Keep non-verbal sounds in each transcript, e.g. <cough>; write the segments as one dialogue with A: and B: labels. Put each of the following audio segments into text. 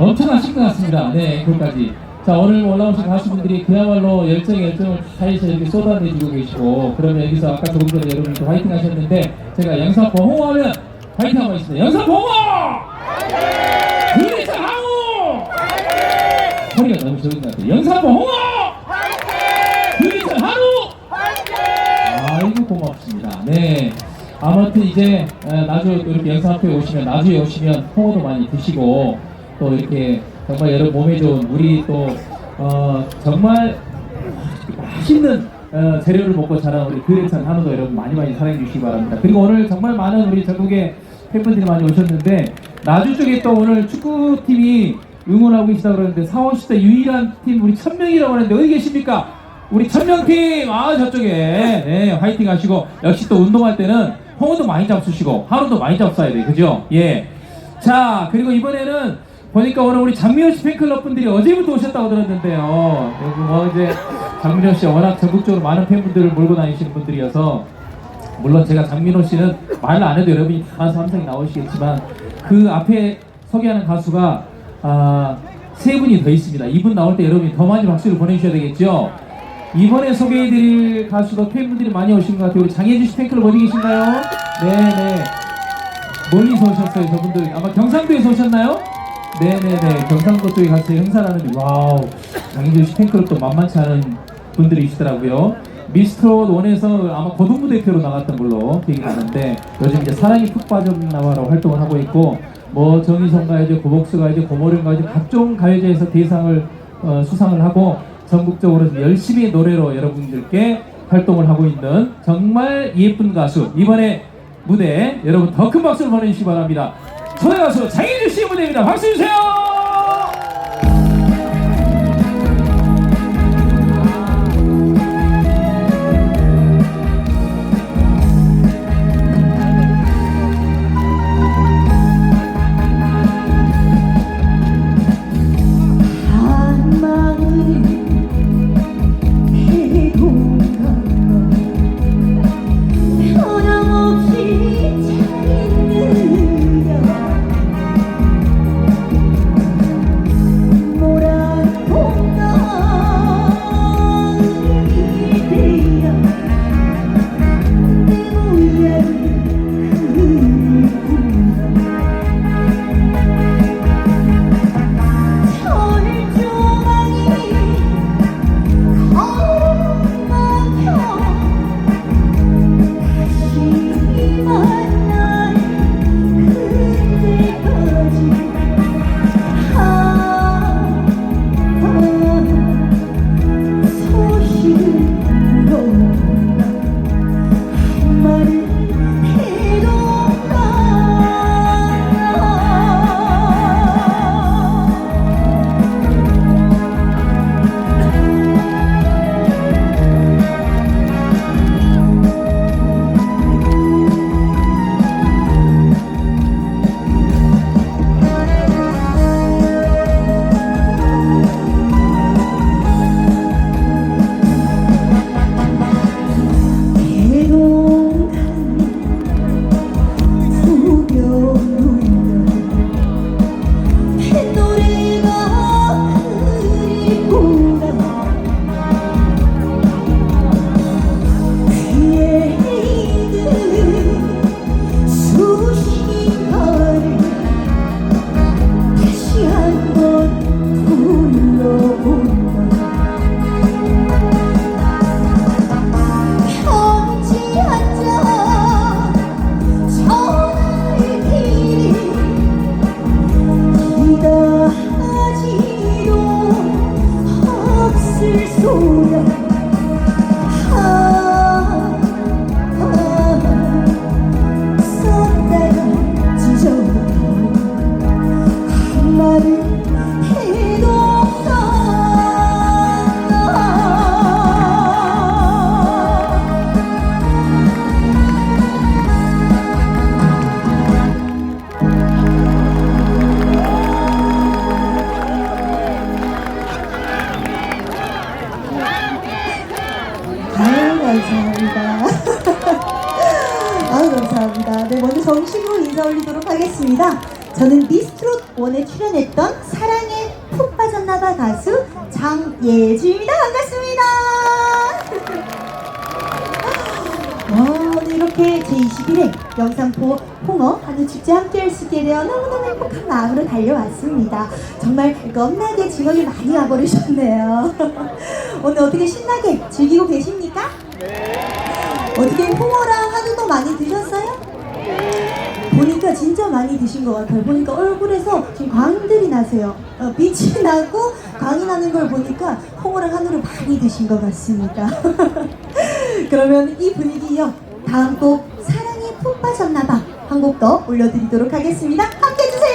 A: 엄청나신 것 같습니다. 네, 거기까지. 자, 오늘 올라오신 가수분들이 그야말로 열정, 열정을 다해서 이렇게 쏟아내주고 계시고, 그러면 여기서 아까 조금 전에 여러분들 화이팅 하셨는데, 제가 영사봉호 하면 화이팅 한번 있습니다. 그리스 하우! 소리가 너무 적은 것 같아요. 영사봉호! 그리스 하루! 아이고 고맙습니다. 네. 아무튼 이제 에, 나주 또 이렇게 영상 앞에 오시면 나주에 오시면 홍어도 많이 드시고 또 이렇게 정말 여러분 몸에 좋은 우리 또 어, 정말 맛있는 어, 재료를 먹고 자란 우리 그레찬 한우도 여러분 많이 많이 사랑해 주시기 바랍니다. 그리고 오늘 정말 많은 우리 전국의 팬분들이 많이 오셨는데 나주 쪽에 또 오늘 축구팀이 응원하고 계시다 그러는데 4, 50대 유일한 팀 우리 천명이라고 하는데 어디 계십니까? 우리 천명팀 아 저쪽에 네, 화이팅 하시고 역시 또 운동할 때는 홍어도 많이 잡수시고 하루도 많이 잡숴야 돼 그죠? 예. 자 그리고 이번에는 보니까 오늘 우리 장민호 씨 팬클럽 분들이 어제부터 오셨다고 들었는데요. 여기 뭐 이제 장민호 씨 워낙 전국적으로 많은 팬분들을 몰고 다니시는 분들이어서 물론 제가 장민호 씨는 말안 해도 여러분이 다 삼성이 나오시겠지만 그 앞에 소개하는 가수가 아, 세 분이 더 있습니다. 이분 나올 때 여러분이 더 많이 박수를 보내주셔야 되겠죠. 이번에 소개해드릴 가수도 팬분들이 많이 오신 것 같아요. 우리 장혜주 씨 팬클럽 어디 계신가요? 네네. 멀리서 오셨어요, 저분들. 아마 경상도에서 오셨나요? 네네네. 경상도 쪽에 가서 행사를 하는데, 와우. 씨 팬클럽도 만만치 않은 분들이 있더라고요. 미스트롯 원에서 아마 고등부 대표로 나갔던 걸로 기억이 나는데, 요즘 이제 사랑이 푹 빠졌나봐로 활동을 하고 있고, 뭐 정희성 가요제, 고복수 가요제, 고모령 가요제, 각종 가요제에서 대상을 어, 수상을 하고, 전국적으로 열심히 노래로 여러분들께 활동을 하고 있는 정말 예쁜 가수 이번에 무대 여러분 더 큰 박수를 보내주시기 바랍니다 초대 가수 장혜주 씨 무대입니다. 박수 주세요
B: 네 하겠습니다. 저는 미스트롯 원에 출연했던 사랑 장예주입니다. 반갑습니다. <laughs> 와, 오늘 이렇게 제21회 영산포 홍어 한우 축제 함께 할 수 있게 되어 너무너무 행복한 마음으로 달려왔습니다. 정말 겁나게 즐겁게 많이 와버리셨네요. <laughs> 오늘 어떻게 신나게 즐기고 계십니까? 어떻게 홍어랑 한우도 많이 드셨어요? 보니까 진짜 많이 드신 것 같아요. 보니까 얼굴에서 지금 광들이 나세요. 어, 빛이 <laughs> 나고 광이 나는 걸 보니까 홍어랑 한우를 많이 드신 것 같습니다. <laughs> 그러면 이 분위기 이어 다음 곡 사랑에 푹 빠졌나봐 한 곡 더 올려드리도록 하겠습니다. 함께 해주세요.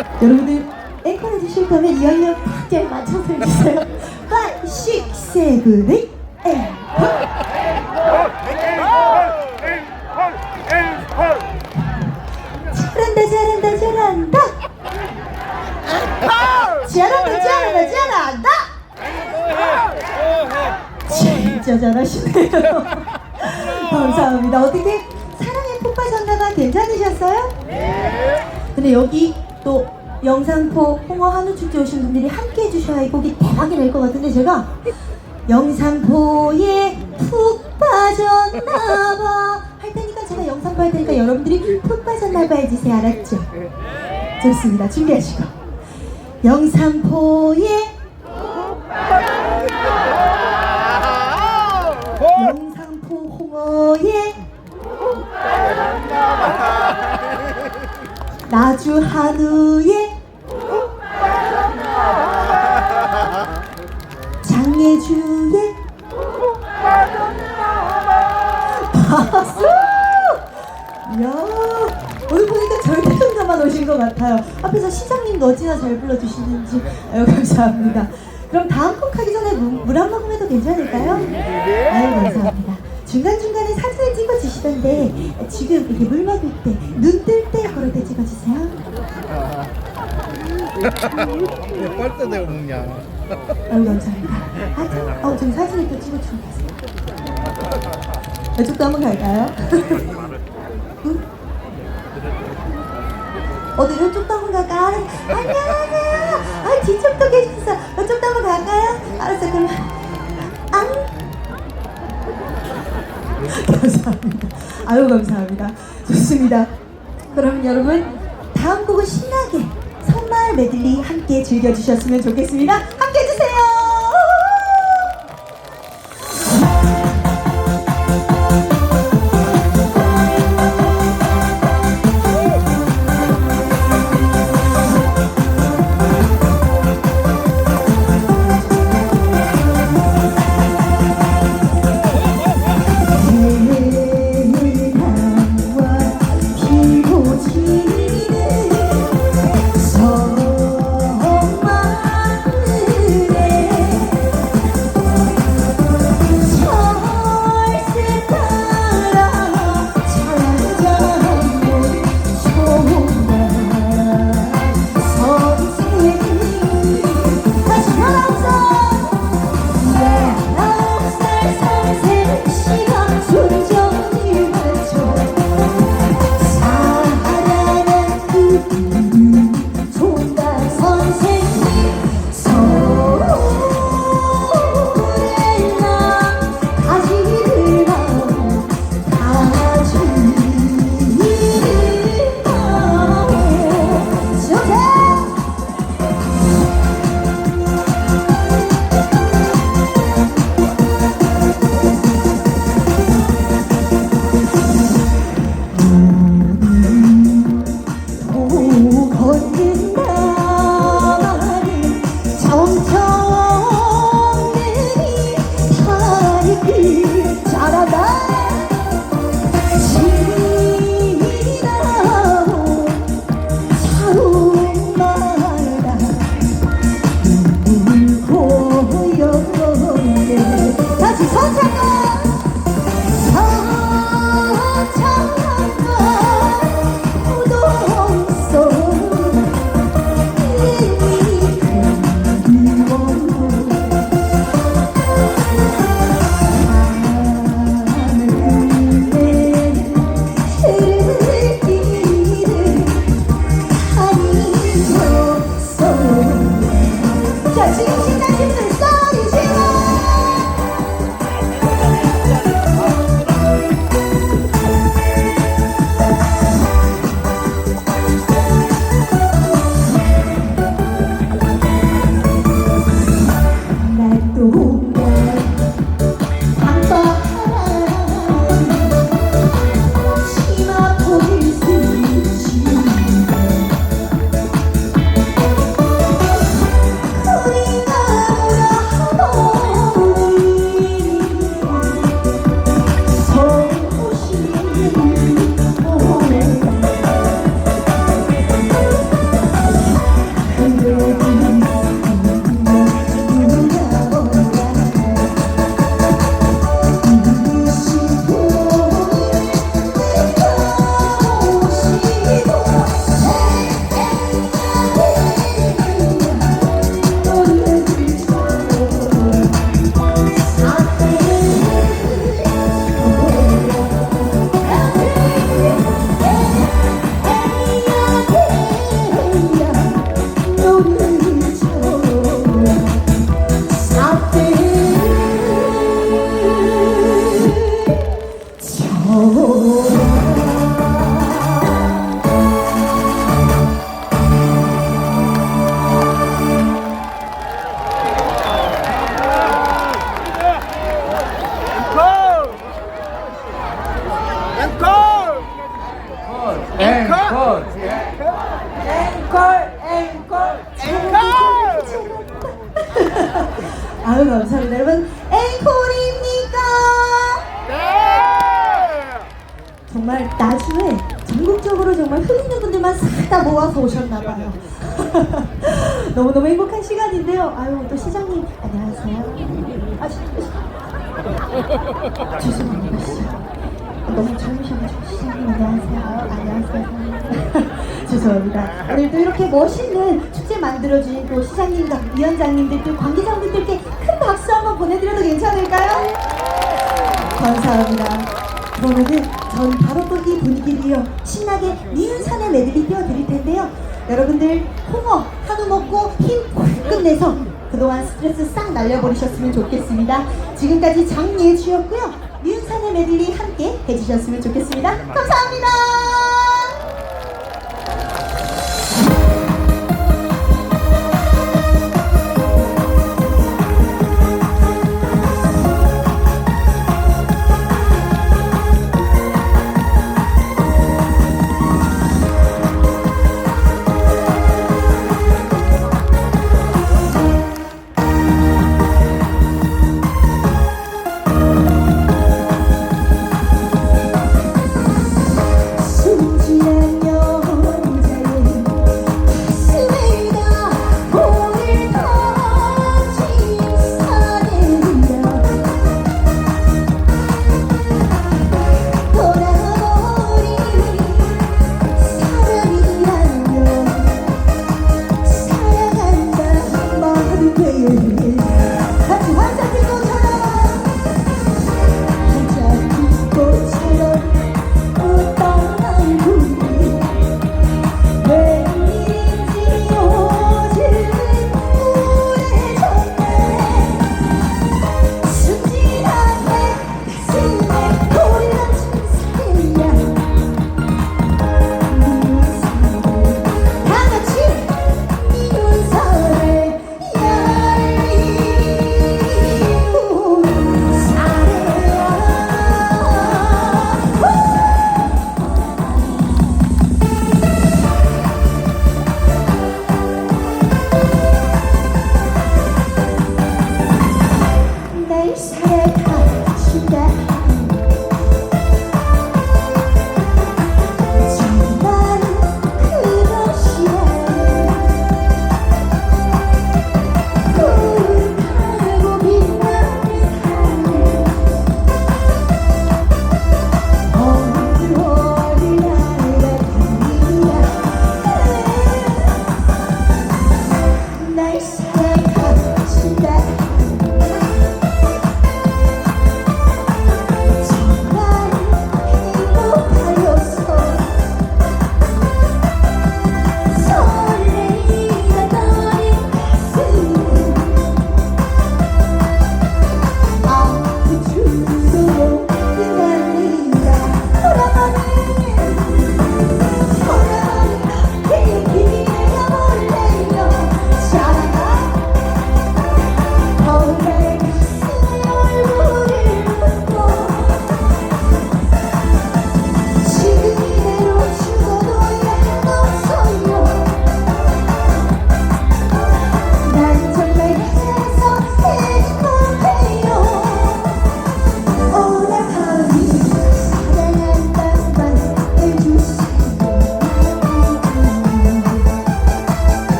B: <laughs> 여러분들 앵콜 해주실 거면 연령 탁잘 맞춰서 해주세요. 5, 6, 7, 8 앵콜 잘한다 잘한다 잘한다. 잘한다 잘한다 잘한다. 진짜 잘하시네요. <laughs> 감사합니다. 어떻게? 사랑에 푹 빠졌나봐 괜찮으셨어요? 근데 여기 또 영산포 홍어 한우 축제 오신 분들이 함께 해주셔야 이 곡이 대박이 날 것 같은데 제가 영산포에 푹 빠졌나봐. 할 테니까 제가 영산포 할 테니까 여러분들이 푹 빠졌나봐 해주세요. 알았죠? 좋습니다. 준비하시고. 영산포의 나주 한우의 장예주의 박수! 이야, 오늘 보니까 절대음감만 오신 것 같아요. 앞에서 시장님도 어찌나 잘 불러주시는지 아유 감사합니다. 그럼 다음 곡 하기 전에 물 한 모금 해도 괜찮을까요? 아유 감사합니다. 중간중간에 사진을 찍어주시던데 지금 이렇게 물 먹을 때, 눈 뜰 때 그럴 때 찍어주세요.
C: 왜 빨대 내고 먹냐?
B: 아유 감사합니다. 아, 참, 어, 저기 사진을 또 찍어주고 계세요. 이쪽도 한번 갈까요? 응? 어디 이쪽도 한번 갈까요? 아, 안녕하세요. 아 뒤쪽도 계셨어. 이쪽도 한번 갈까요? 알았어 그럼 감사합니다. 아유 감사합니다. 좋습니다. 그러면 여러분 다음 곡은 신나게 선마을 메들리 함께 즐겨주셨으면 좋겠습니다. 안녕하세요 아, 죄송합니다 너무 젊으셔가지고 시장님 안녕하세요 안녕하세요 <laughs> 죄송합니다 오늘 또 이렇게 멋있는 축제 만들어주신 또 시장님과 위원장님들 또 관계자분들께 큰 박수 한번 보내드려도 괜찮을까요? 감사합니다. 그러면은 전 바로 또 이 분위기를 이어 신나게 니은산의 메들리 띄워드릴 텐데요. 여러분들 홍어 한우 먹고 힘 꽉 끝내서 그동안 스트레스 싹 날려버리셨으면 좋겠습니다. 지금까지 장예주였고요. 니은산의 메들리 함께 해주셨으면 좋겠습니다. 감사합니다.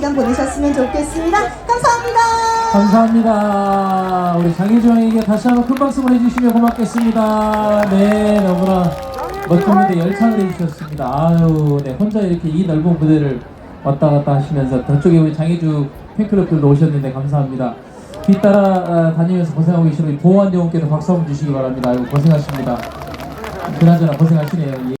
B: 시간 보내셨으면 좋겠습니다. 감사합니다.
A: 감사합니다. 우리 장혜정에게 다시 한번 큰 박수를 해주시면 고맙겠습니다. 네, 너무나 멋진 무대 열창을 해주셨습니다. 아유, 네, 혼자 이렇게 이 넓은 무대를 왔다 갔다 하시면서 저쪽에 우리 장혜주 팬클럽들도 오셨는데 감사합니다. 뒤따라 아, 다니면서 고생하고 우리 보호한 여러분께도 박수 한번 주시기 바랍니다. 아유, 고생하십니다. 그나저나 고생하시네요. 예.